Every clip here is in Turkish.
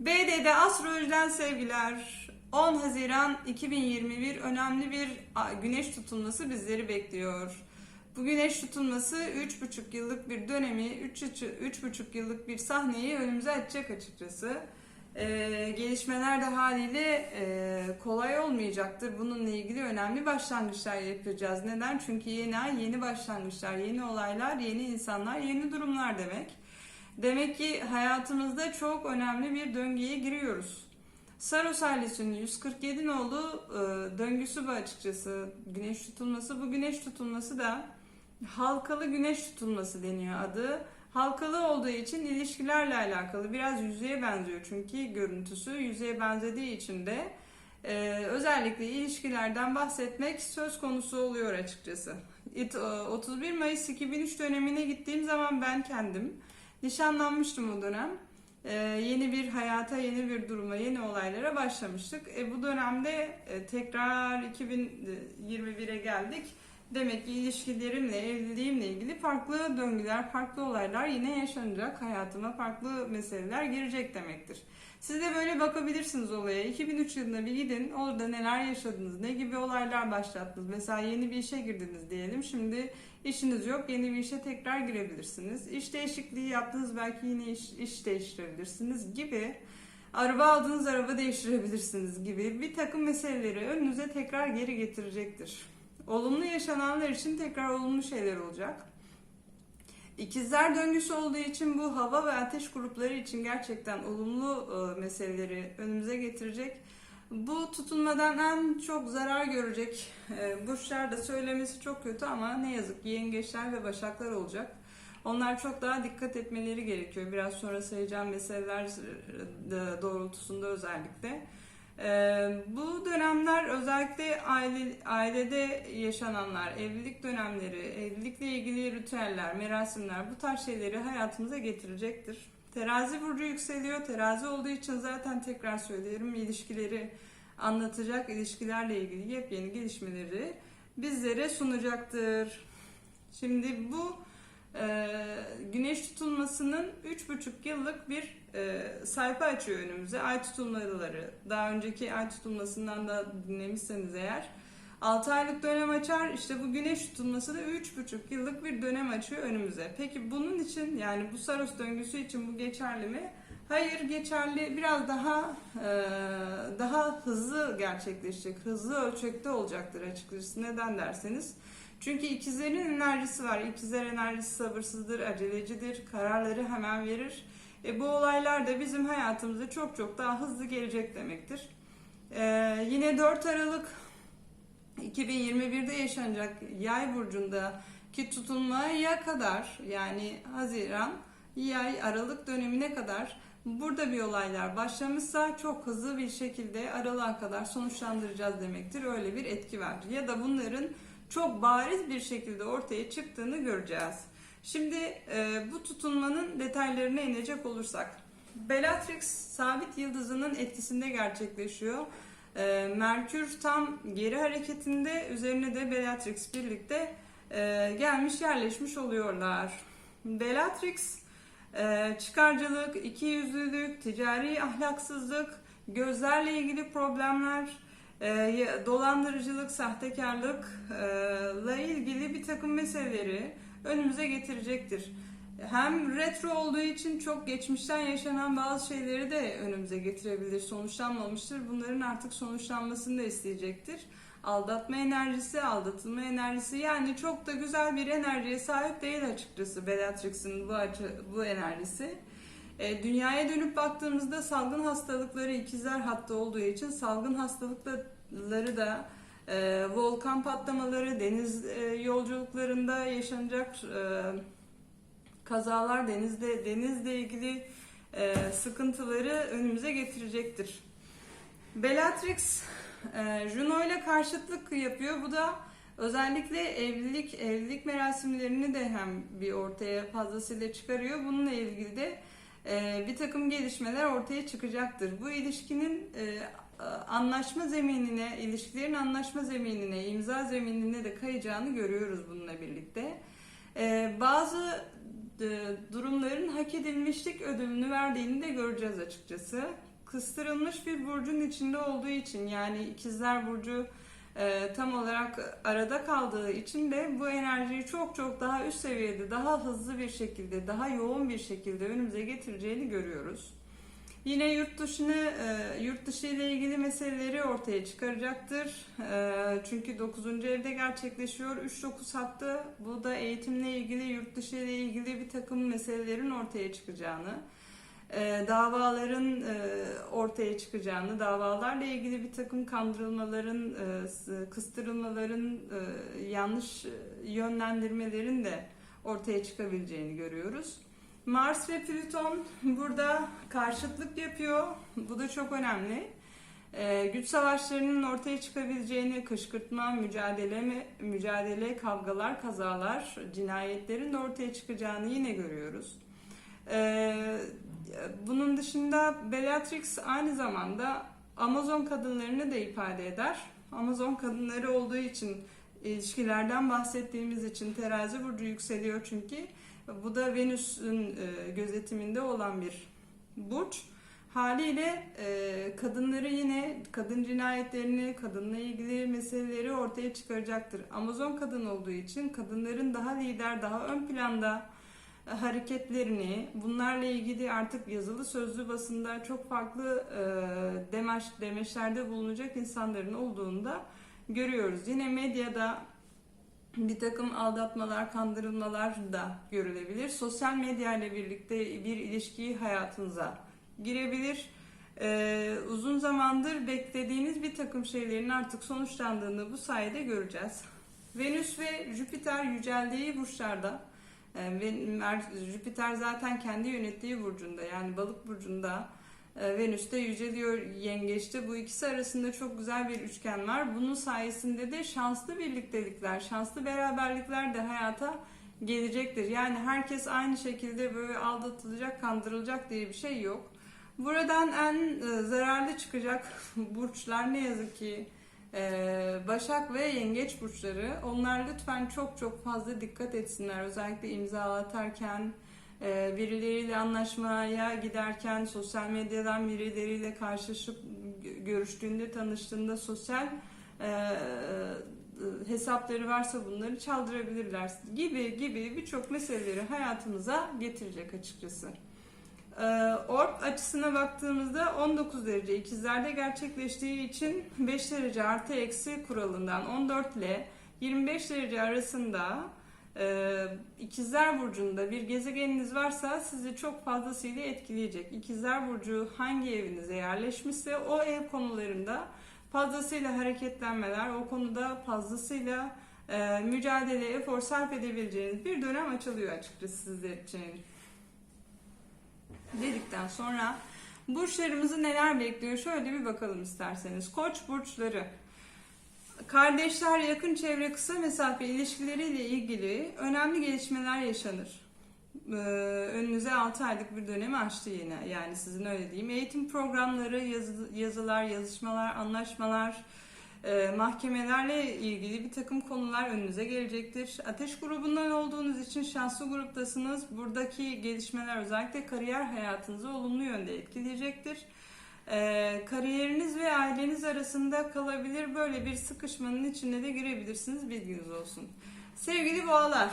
BD'de Astroloji'den sevgiler. 10 Haziran 2021 önemli bir güneş tutulması bizleri bekliyor. Bu güneş tutulması 3,5 yıllık bir dönemi, 3,5 yıllık bir sahneyi önümüze açacak açıkçası. Ee, gelişmeler de haliyle e, kolay olmayacaktır. Bununla ilgili önemli başlangıçlar yapacağız. Neden? Çünkü yeni ay, yeni başlangıçlar, yeni olaylar, yeni insanlar, yeni durumlar demek. Demek ki hayatımızda çok önemli bir döngüye giriyoruz. Saros ailesinin 147 nolu e, döngüsü bu açıkçası. Güneş tutulması. Bu güneş tutulması da halkalı güneş tutulması deniyor adı. Halkalı olduğu için ilişkilerle alakalı biraz yüzeye benziyor çünkü görüntüsü yüzeye benzediği için de e, özellikle ilişkilerden bahsetmek söz konusu oluyor açıkçası. It- e, 31 Mayıs 2003 dönemine gittiğim zaman ben kendim nişanlanmıştım o dönem. Ee, yeni bir hayata, yeni bir duruma, yeni olaylara başlamıştık. E, bu dönemde e, tekrar 2021'e geldik. Demek ki ilişkilerimle, evliliğimle ilgili farklı döngüler, farklı olaylar yine yaşanacak. Hayatıma farklı meseleler girecek demektir. Siz de böyle bakabilirsiniz olaya. 2003 yılında bir gidin, orada neler yaşadınız, ne gibi olaylar başlattınız. Mesela yeni bir işe girdiniz diyelim. Şimdi işiniz yok, yeni bir işe tekrar girebilirsiniz. İş değişikliği yaptınız, belki yine iş, iş değiştirebilirsiniz gibi. Araba aldığınız araba değiştirebilirsiniz gibi bir takım meseleleri önünüze tekrar geri getirecektir. Olumlu yaşananlar için tekrar olumlu şeyler olacak. İkizler döngüsü olduğu için bu hava ve ateş grupları için gerçekten olumlu e, meseleleri önümüze getirecek. Bu tutunmadan en çok zarar görecek e, burçlar da söylemesi çok kötü ama ne yazık ki yengeçler ve başaklar olacak. Onlar çok daha dikkat etmeleri gerekiyor. Biraz sonra sayacağım meseleler e, doğrultusunda özellikle. Ee, bu dönemler özellikle aile, ailede yaşananlar, evlilik dönemleri, evlilikle ilgili ritüeller, merasimler bu tarz şeyleri hayatımıza getirecektir. Terazi burcu yükseliyor. Terazi olduğu için zaten tekrar söylerim ilişkileri anlatacak, ilişkilerle ilgili yepyeni gelişmeleri bizlere sunacaktır. Şimdi bu e, güneş tutulmasının 3,5 yıllık bir e, sayfa açıyor önümüze. Ay tutulmaları. Daha önceki ay tutulmasından da dinlemişseniz eğer. 6 aylık dönem açar. İşte bu güneş tutulması da 3,5 yıllık bir dönem açıyor önümüze. Peki bunun için yani bu Saros döngüsü için bu geçerli mi? Hayır geçerli biraz daha e, daha hızlı gerçekleşecek. Hızlı ölçekte olacaktır açıkçası. Neden derseniz. Çünkü ikizlerin enerjisi var. İkizler enerjisi sabırsızdır, acelecidir, kararları hemen verir. E, bu olaylar da bizim hayatımıza çok çok daha hızlı gelecek demektir. E, yine 4 Aralık 2021'de yaşanacak yay burcunda ki tutulmaya kadar yani Haziran, yay, Aralık dönemine kadar burada bir olaylar başlamışsa çok hızlı bir şekilde aralığa kadar sonuçlandıracağız demektir. Öyle bir etki var. Ya da bunların çok bariz bir şekilde ortaya çıktığını göreceğiz. Şimdi e, bu tutunmanın detaylarına inecek olursak. Bellatrix sabit yıldızının etkisinde gerçekleşiyor. E, Merkür tam geri hareketinde üzerine de Bellatrix birlikte e, gelmiş yerleşmiş oluyorlar. Bellatrix çıkarcılık, ikiyüzlülük, ticari ahlaksızlık, gözlerle ilgili problemler, e, dolandırıcılık, sahtekarlıkla ilgili bir takım meseleleri önümüze getirecektir. Hem retro olduğu için çok geçmişten yaşanan bazı şeyleri de önümüze getirebilir. Sonuçlanmamıştır. Bunların artık sonuçlanmasını da isteyecektir. Aldatma enerjisi, aldatılma enerjisi yani çok da güzel bir enerjiye sahip değil açıkçası Bellatrix'in bu, açı, bu enerjisi. E, dünyaya dönüp baktığımızda salgın hastalıkları ikizler hattı olduğu için salgın hastalıkları da e, volkan patlamaları, deniz e, yolculuklarında yaşanacak e, kazalar, denizde denizle ilgili e, sıkıntıları önümüze getirecektir. Bellatrix e, Juno ile karşıtlık yapıyor. Bu da özellikle evlilik evlilik merasimlerini de hem bir ortaya fazlasıyla çıkarıyor. Bununla ilgili de e, bir takım gelişmeler ortaya çıkacaktır. Bu ilişkinin e, anlaşma zeminine, ilişkilerin anlaşma zeminine, imza zeminine de kayacağını görüyoruz bununla birlikte. E, bazı e, durumların hak edilmişlik ödülünü verdiğini de göreceğiz açıkçası. Kıstırılmış bir burcun içinde olduğu için yani ikizler burcu e, tam olarak arada kaldığı için de bu enerjiyi çok çok daha üst seviyede, daha hızlı bir şekilde, daha yoğun bir şekilde önümüze getireceğini görüyoruz. Yine yurt dışını, e, yurt dışı ile ilgili meseleleri ortaya çıkaracaktır. E, çünkü 9. evde gerçekleşiyor. 3-9 hattı. Bu da eğitimle ilgili, yurt dışı ile ilgili bir takım meselelerin ortaya çıkacağını, e, davaların e, ortaya çıkacağını, davalarla ilgili bir takım kandırılmaların, e, kıstırılmaların, yanlış yönlendirmelerin de ortaya çıkabileceğini görüyoruz. Mars ve Plüton burada karşıtlık yapıyor. Bu da çok önemli. Güç savaşlarının ortaya çıkabileceğini, kışkırtma, mücadele, mücadele, kavgalar, kazalar, cinayetlerin de ortaya çıkacağını yine görüyoruz. Bunun dışında Bellatrix aynı zamanda Amazon kadınlarını da ifade eder. Amazon kadınları olduğu için ilişkilerden bahsettiğimiz için terazi burcu yükseliyor çünkü. Bu da Venüs'ün e, gözetiminde olan bir burç. Haliyle e, kadınları yine kadın cinayetlerini, kadınla ilgili meseleleri ortaya çıkaracaktır. Amazon kadın olduğu için kadınların daha lider, daha ön planda hareketlerini, bunlarla ilgili artık yazılı sözlü basında çok farklı e, demeç, demeçlerde bulunacak insanların olduğunu da görüyoruz. Yine medyada bir takım aldatmalar, kandırılmalar da görülebilir. Sosyal medya ile birlikte bir ilişkiyi hayatınıza girebilir. Ee, uzun zamandır beklediğiniz bir takım şeylerin artık sonuçlandığını bu sayede göreceğiz. Venüs ve Jüpiter yüceldiği burçlarda, Jüpiter zaten kendi yönettiği burcunda yani balık burcunda, e, Venüs'te yüceliyor yengeçte. Bu ikisi arasında çok güzel bir üçgen var. Bunun sayesinde de şanslı birliktelikler, şanslı beraberlikler de hayata gelecektir. Yani herkes aynı şekilde böyle aldatılacak, kandırılacak diye bir şey yok. Buradan en e, zararlı çıkacak burçlar ne yazık ki e, Başak ve Yengeç burçları. Onlar lütfen çok çok fazla dikkat etsinler. Özellikle imza atarken, e, birileriyle anlaşmaya giderken, sosyal medyadan birileriyle karşılaşıp gö- görüştüğünde, tanıştığında sosyal e, hesapları varsa bunları çaldırabilirler gibi gibi birçok meseleleri hayatımıza getirecek açıkçası. Ee, Orb açısına baktığımızda 19 derece ikizlerde gerçekleştiği için 5 derece artı eksi kuralından 14 ile 25 derece arasında e, ikizler burcunda bir gezegeniniz varsa sizi çok fazlasıyla etkileyecek. İkizler burcu hangi evinize yerleşmişse o ev konularında fazlasıyla hareketlenmeler, o konuda fazlasıyla e, mücadele, efor sarf edebileceğiniz bir dönem açılıyor açıkçası sizler için dedikten sonra burçlarımızı neler bekliyor şöyle bir bakalım isterseniz. Koç burçları. Kardeşler, yakın çevre, kısa mesafe ilişkileriyle ilgili önemli gelişmeler yaşanır. Ee, önünüze 6 aylık bir dönemi açtı yine. Yani sizin öyle diyeyim. Eğitim programları, yazı- yazılar, yazışmalar, anlaşmalar, e, mahkemelerle ilgili bir takım konular önünüze gelecektir. Ateş grubundan olduğunuz için şanslı gruptasınız. Buradaki gelişmeler özellikle kariyer hayatınızı olumlu yönde etkileyecektir. E, kariyeriniz ve aileniz arasında kalabilir. Böyle bir sıkışmanın içine de girebilirsiniz. Bilginiz olsun. Sevgili boğalar,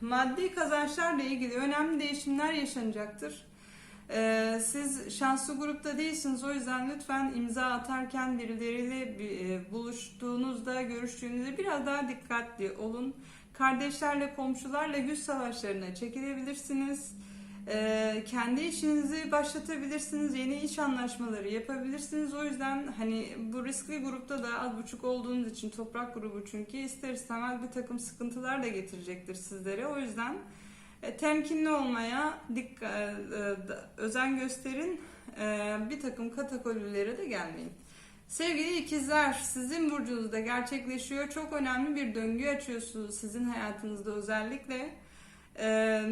maddi kazançlarla ilgili önemli değişimler yaşanacaktır. Ee, siz şanslı grupta değilsiniz o yüzden lütfen imza atarken birileriyle bir, e, buluştuğunuzda, görüştüğünüzde biraz daha dikkatli olun. Kardeşlerle, komşularla güç savaşlarına çekilebilirsiniz. Ee, kendi işinizi başlatabilirsiniz, yeni iş anlaşmaları yapabilirsiniz. O yüzden hani bu riskli grupta da az buçuk olduğunuz için toprak grubu çünkü ister istemez bir takım sıkıntılar da getirecektir sizlere. O yüzden temkinli olmaya dikkat, e, e, özen gösterin. E, bir takım katakollülere de gelmeyin. Sevgili ikizler, sizin burcunuzda gerçekleşiyor. Çok önemli bir döngü açıyorsunuz sizin hayatınızda özellikle. E,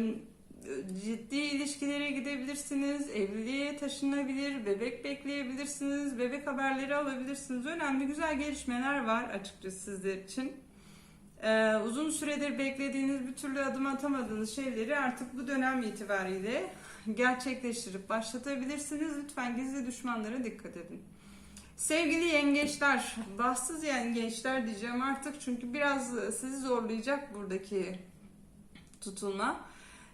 ciddi ilişkilere gidebilirsiniz, evliliğe taşınabilir, bebek bekleyebilirsiniz, bebek haberleri alabilirsiniz. Önemli güzel gelişmeler var açıkçası sizler için. Ee, uzun süredir beklediğiniz bir türlü adım atamadığınız şeyleri artık bu dönem itibariyle gerçekleştirip başlatabilirsiniz. Lütfen gizli düşmanlara dikkat edin. Sevgili yengeçler, bahtsız yengeçler diyeceğim artık çünkü biraz sizi zorlayacak buradaki tutulma.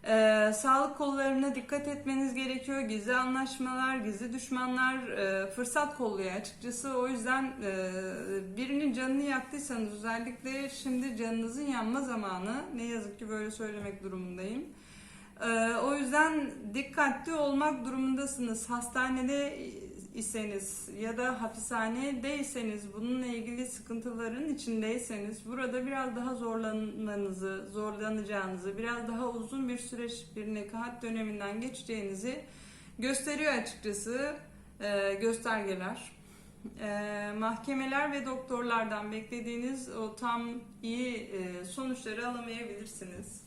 Ee, sağlık kollarına dikkat etmeniz gerekiyor. Gizli anlaşmalar, gizli düşmanlar e, fırsat kolluyor açıkçası. O yüzden e, birinin canını yaktıysanız özellikle şimdi canınızın yanma zamanı. Ne yazık ki böyle söylemek durumundayım. Ee, o yüzden dikkatli olmak durumundasınız. Hastanede iseniz ya da hapishanedeyseniz bununla ilgili sıkıntıların içindeyseniz burada biraz daha zorlanmanızı, zorlanacağınızı, biraz daha uzun bir süreç bir nekahat döneminden geçeceğinizi gösteriyor açıkçası e, göstergeler. E, mahkemeler ve doktorlardan beklediğiniz o tam iyi e, sonuçları alamayabilirsiniz.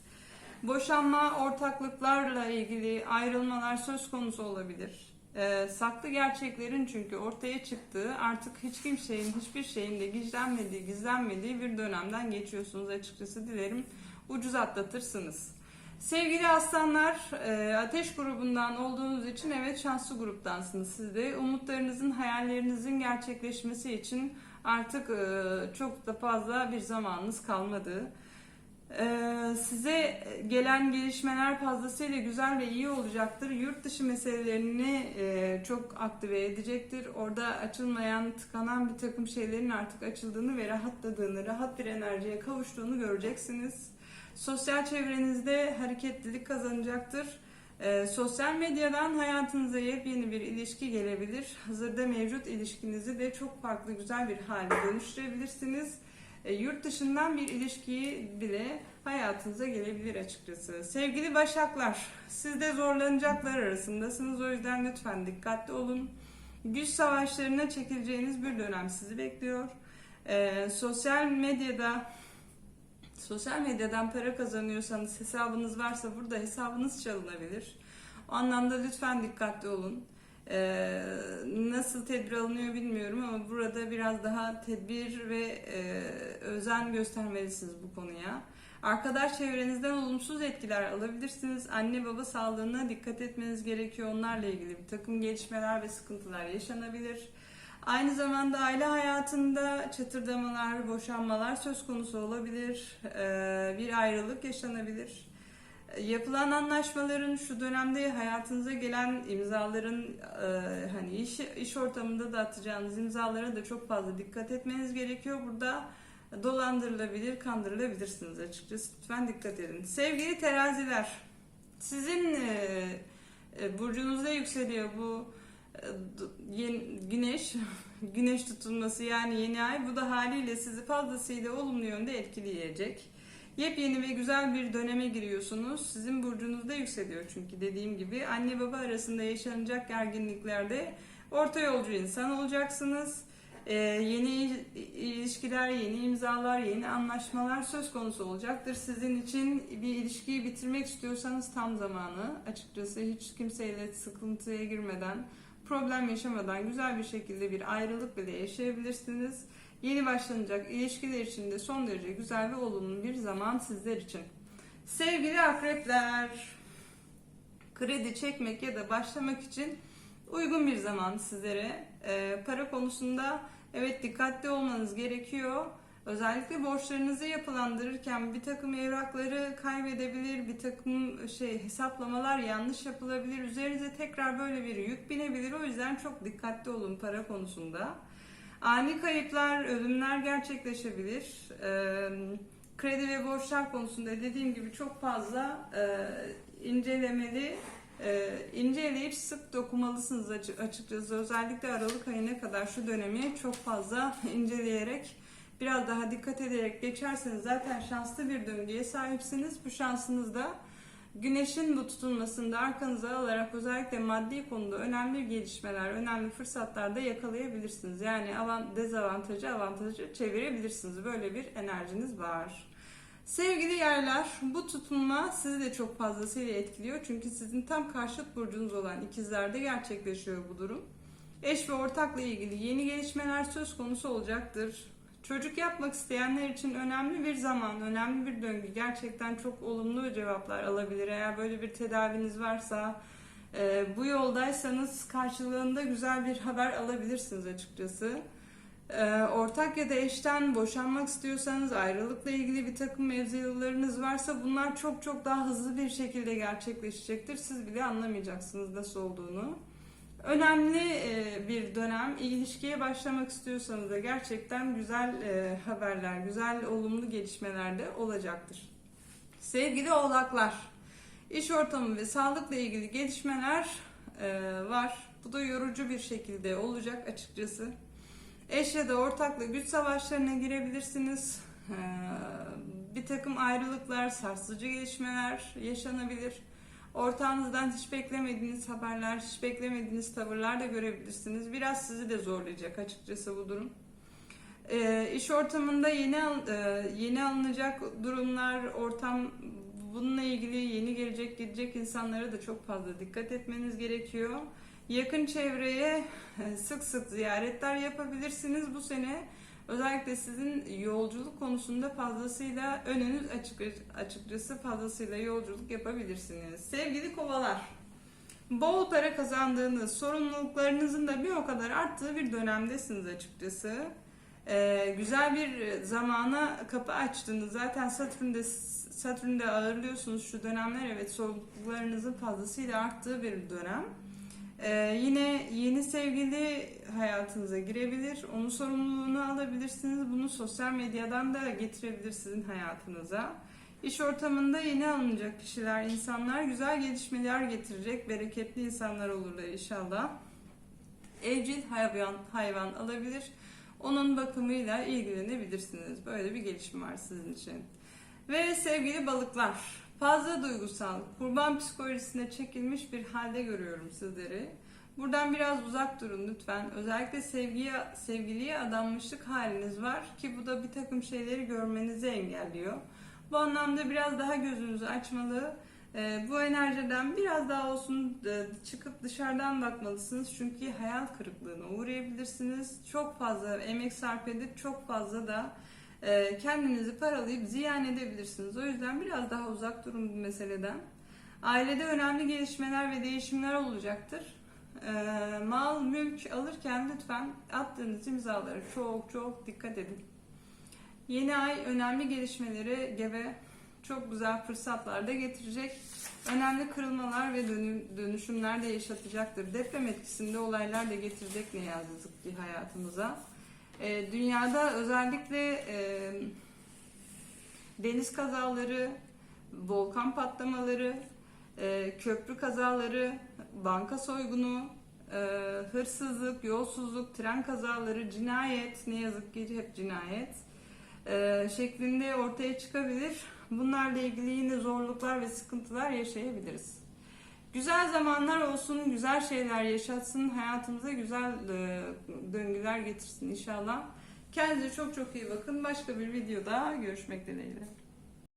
Boşanma, ortaklıklarla ilgili ayrılmalar söz konusu olabilir. Ee, saklı gerçeklerin çünkü ortaya çıktığı artık hiç kimsenin hiçbir şeyin de gizlenmediği, gizlenmediği bir dönemden geçiyorsunuz açıkçası dilerim. Ucuz atlatırsınız. Sevgili aslanlar, e, ateş grubundan olduğunuz için evet şanslı gruptansınız siz de. Umutlarınızın, hayallerinizin gerçekleşmesi için artık e, çok da fazla bir zamanınız kalmadı. Ee, size gelen gelişmeler fazlasıyla güzel ve iyi olacaktır. Yurt dışı meselelerini e, çok aktive edecektir. Orada açılmayan, tıkanan bir takım şeylerin artık açıldığını ve rahatladığını, rahat bir enerjiye kavuştuğunu göreceksiniz. Sosyal çevrenizde hareketlilik kazanacaktır. Ee, sosyal medyadan hayatınıza yepyeni bir ilişki gelebilir. Hazırda mevcut ilişkinizi de çok farklı güzel bir hale dönüştürebilirsiniz. E, yurt dışından bir ilişkiyi bile hayatınıza gelebilir açıkçası. Sevgili Başaklar, siz de zorlanacaklar arasındasınız. O yüzden lütfen dikkatli olun. Güç savaşlarına çekileceğiniz bir dönem sizi bekliyor. E, sosyal medyada sosyal medyadan para kazanıyorsanız hesabınız varsa burada hesabınız çalınabilir. O anlamda lütfen dikkatli olun. Ee, nasıl tedbir alınıyor bilmiyorum ama burada biraz daha tedbir ve e, özen göstermelisiniz bu konuya. Arkadaş çevrenizden olumsuz etkiler alabilirsiniz. Anne baba sağlığına dikkat etmeniz gerekiyor. Onlarla ilgili bir takım gelişmeler ve sıkıntılar yaşanabilir. Aynı zamanda aile hayatında çatırdamalar, boşanmalar söz konusu olabilir. Ee, bir ayrılık yaşanabilir. Yapılan anlaşmaların şu dönemde hayatınıza gelen imzaların e, hani iş iş ortamında da atacağınız imzalara da çok fazla dikkat etmeniz gerekiyor. Burada dolandırılabilir, kandırılabilirsiniz açıkçası. Lütfen dikkat edin. Sevgili teraziler, sizin e, e, burcunuzda yükseliyor bu e, yeni, güneş güneş tutulması yani yeni ay bu da haliyle sizi fazlasıyla olumlu yönde etkileyecek. Yepyeni ve güzel bir döneme giriyorsunuz. Sizin burcunuzda yükseliyor çünkü dediğim gibi anne baba arasında yaşanacak gerginliklerde orta yolcu insan olacaksınız. Ee, yeni ilişkiler, yeni imzalar, yeni anlaşmalar söz konusu olacaktır. Sizin için bir ilişkiyi bitirmek istiyorsanız tam zamanı. Açıkçası hiç kimseyle sıkıntıya girmeden, problem yaşamadan güzel bir şekilde bir ayrılık bile yaşayabilirsiniz. Yeni başlanacak ilişkiler için de son derece güzel ve olumlu bir zaman sizler için. Sevgili akrepler, kredi çekmek ya da başlamak için uygun bir zaman sizlere. Ee, para konusunda evet dikkatli olmanız gerekiyor. Özellikle borçlarınızı yapılandırırken bir takım evrakları kaybedebilir, bir takım şey hesaplamalar yanlış yapılabilir. Üzerinize tekrar böyle bir yük binebilir. O yüzden çok dikkatli olun para konusunda. Ani kayıplar, ölümler gerçekleşebilir. Ee, kredi ve borçlar konusunda dediğim gibi çok fazla e, incelemeli, e, inceleyip sık dokumalısınız açıkçası. Özellikle Aralık ayına kadar şu dönemi çok fazla inceleyerek, biraz daha dikkat ederek geçerseniz zaten şanslı bir döngüye sahipsiniz. Bu şansınız da Güneşin bu tutulmasında arkanıza alarak özellikle maddi konuda önemli gelişmeler, önemli fırsatlar da yakalayabilirsiniz. Yani avant, dezavantajı avantajı çevirebilirsiniz. Böyle bir enerjiniz var. Sevgili yaylar, bu tutulma sizi de çok fazlasıyla etkiliyor. Çünkü sizin tam karşıt burcunuz olan ikizlerde gerçekleşiyor bu durum. Eş ve ortakla ilgili yeni gelişmeler söz konusu olacaktır. Çocuk yapmak isteyenler için önemli bir zaman, önemli bir döngü. Gerçekten çok olumlu cevaplar alabilir. Eğer böyle bir tedaviniz varsa, e, bu yoldaysanız karşılığında güzel bir haber alabilirsiniz açıkçası. E, ortak ya da eşten boşanmak istiyorsanız, ayrılıkla ilgili bir takım mevzularınız varsa bunlar çok çok daha hızlı bir şekilde gerçekleşecektir. Siz bile anlamayacaksınız nasıl olduğunu. Önemli e, bir dönem. İlişkiye başlamak istiyorsanız da gerçekten güzel e, haberler, güzel olumlu gelişmeler de olacaktır. Sevgili oğlaklar, iş ortamı ve sağlıkla ilgili gelişmeler e, var. Bu da yorucu bir şekilde olacak açıkçası. Eş ya da ortakla güç savaşlarına girebilirsiniz. Bir takım ayrılıklar, sarsıcı gelişmeler yaşanabilir. Ortağınızdan hiç beklemediğiniz haberler, hiç beklemediğiniz tavırlar da görebilirsiniz. Biraz sizi de zorlayacak açıkçası bu durum. E, iş ortamında yeni e, yeni alınacak durumlar, ortam bununla ilgili yeni gelecek gidecek insanlara da çok fazla dikkat etmeniz gerekiyor. Yakın çevreye e, sık sık ziyaretler yapabilirsiniz bu sene. Özellikle sizin yolculuk konusunda fazlasıyla önünüz açık açıkçası fazlasıyla yolculuk yapabilirsiniz. Sevgili kovalar, bol para kazandığınız, sorumluluklarınızın da bir o kadar arttığı bir dönemdesiniz açıkçası. Ee, güzel bir zamana kapı açtınız. Zaten Satürn'de Satürn'de ağırlıyorsunuz şu dönemler. Evet sorumluluklarınızın fazlasıyla arttığı bir dönem. Ee, yine yeni sevgili hayatınıza girebilir. Onun sorumluluğunu alabilirsiniz. Bunu sosyal medyadan da getirebilir sizin hayatınıza. İş ortamında yeni alınacak kişiler, insanlar güzel gelişmeler getirecek. Bereketli insanlar olurlar inşallah. Evcil hayvan, hayvan alabilir. Onun bakımıyla ilgilenebilirsiniz. Böyle bir gelişme var sizin için. Ve sevgili balıklar, fazla duygusal, kurban psikolojisine çekilmiş bir halde görüyorum sizleri. Buradan biraz uzak durun lütfen. Özellikle sevgiye, sevgiliye adanmışlık haliniz var ki bu da bir takım şeyleri görmenizi engelliyor. Bu anlamda biraz daha gözünüzü açmalı. Ee, bu enerjiden biraz daha olsun e, çıkıp dışarıdan bakmalısınız. Çünkü hayal kırıklığına uğrayabilirsiniz. Çok fazla emek sarf edip çok fazla da kendinizi paralayıp ziyan edebilirsiniz. O yüzden biraz daha uzak durun bu meseleden. Ailede önemli gelişmeler ve değişimler olacaktır. E, mal, mülk alırken lütfen attığınız imzalara çok çok dikkat edin. Yeni ay önemli gelişmeleri gebe çok güzel fırsatlar da getirecek. Önemli kırılmalar ve dönü- dönüşümler de yaşatacaktır. Deprem etkisinde olaylar da getirecek ne yazık ki hayatımıza. Ee, dünyada özellikle e, deniz kazaları, volkan patlamaları, e, köprü kazaları, banka soygunu, e, hırsızlık, yolsuzluk, tren kazaları, cinayet, ne yazık ki hep cinayet e, şeklinde ortaya çıkabilir. Bunlarla ilgili yine zorluklar ve sıkıntılar yaşayabiliriz. Güzel zamanlar olsun, güzel şeyler yaşatsın, hayatımıza güzel e, döngüler getirsin inşallah. Kendinize çok çok iyi bakın. Başka bir videoda görüşmek dileğiyle.